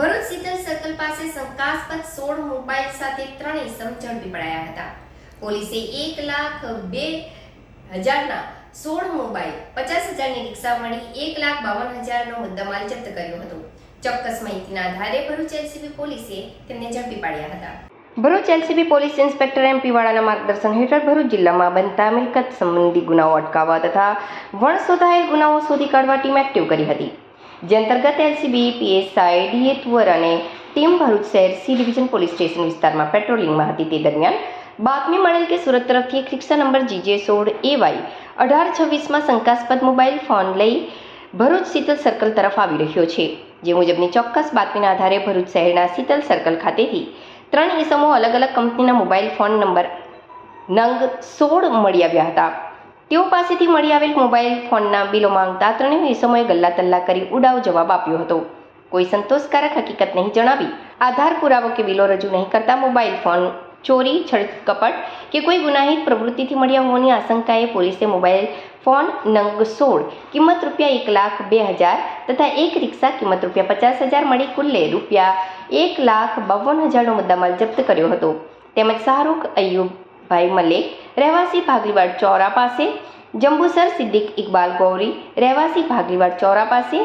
Bharuch Sheetal circle પાસે શંકાસ્પદ સોળ મોબાઈલ સાથે ત્રણેય સમ ઝડપી પડાયા હતા. પોલીસે એક લાખ બે હજારના સોળ મોબાઈલ, પચાસ હજારની રિક્ષા મળી એક લાખ બાવન હજારનો મુદ્દામાલ જપ્ત કર્યો હતો. ચોક્કસ માહિતીના આધારે ભરૂચ એલસીબી પોલીસે તેમને ઝડપી પાડ્યા હતા. Bharuch LCB police inspector M વાળાના માર્ગદર્શન હેઠળ ભરૂચ જિલ્લામાં બનતા મિલકત સંબંધી ગુનાઓ અટકાવવા તથા વણશોધાયેલ ગુનાઓ શોધી કાઢવા ટીમ એક્ટિવ કરી હતી. જે અંતર્ગત એલસીબી, પીએસઆઈ, ડીએ અને ટીમ ભરૂચ શહેર સી ડિવિઝન પોલીસ સ્ટેશન વિસ્તારમાં પેટ્રોલિંગમાં હતી તે દરમિયાન બાતમી મળેલ કે સુરત તરફથી એક રિક્ષા નંબર જીજે સોળ એવાય અઢાર છવ્વીસમાં શંકાસ્પદ મોબાઈલ ફોન લઈ ભરૂચ શીતલ સર્કલ તરફ આવી રહ્યો છે. જે મુજબની ચોક્કસ બાતમીના આધારે ભરૂચ શહેરના શીતલ સર્કલ ખાતેથી ત્રણ ઇસમો અલગ અલગ કંપનીના મોબાઈલ ફોન નંબર નંગ સોળ મળી આવ્યા હતા. તેઓ પાસેથી મળી આવેલ મોબાઈલ ફોનના બિલો માંગતા ત્રણેય સમયે ગલ્લા તલ્લા કરી ઉડાવ જવાબ આપ્યો હતો. કોઈ સંતોષકારક હકીકત નહીં જણાવી. આધાર પુરાવો કે બિલો રજૂ નહીં કરતા મોબાઈલ ફોન, ચોરી, છળકપટ કે કોઈ ગુનાહિત પ્રવૃત્તિથી મળ્યા હોવાની આશંકાએ પોલીસે મોબાઈલ ફોન નંગ સોળ, કિંમત રૂપિયા એક લાખ બે હજાર તથા એક રિક્ષા કિંમત રૂપિયા પચાસ હજાર મળી કુલ્લે રૂપિયા એક લાખ બાવન હજારનો મુદ્દામાલ જપ્ત કર્યો હતો. તેમજ શાહરૂખ અયુબભાઈ મલેક, રહેવાસી ભાગલીવાડ ચોરા પાસે, જંબુસર સિદ્દીક ઇકબાલ ગૌરી, રહેવાસી ભાગલીવાડ ચોરા પાસે,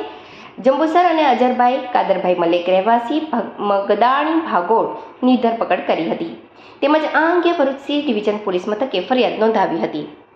જંબુસર અને અજરભાઈ, કાદરભાઈ મલેક, રહેવાસી મગદાણી ભાગોળની ધરપકડ કરી હતી. તેમજ આ અંગે ભરૂચ સી ડિવિઝન પોલીસ મથકે ફરિયાદ નોંધાવી હતી.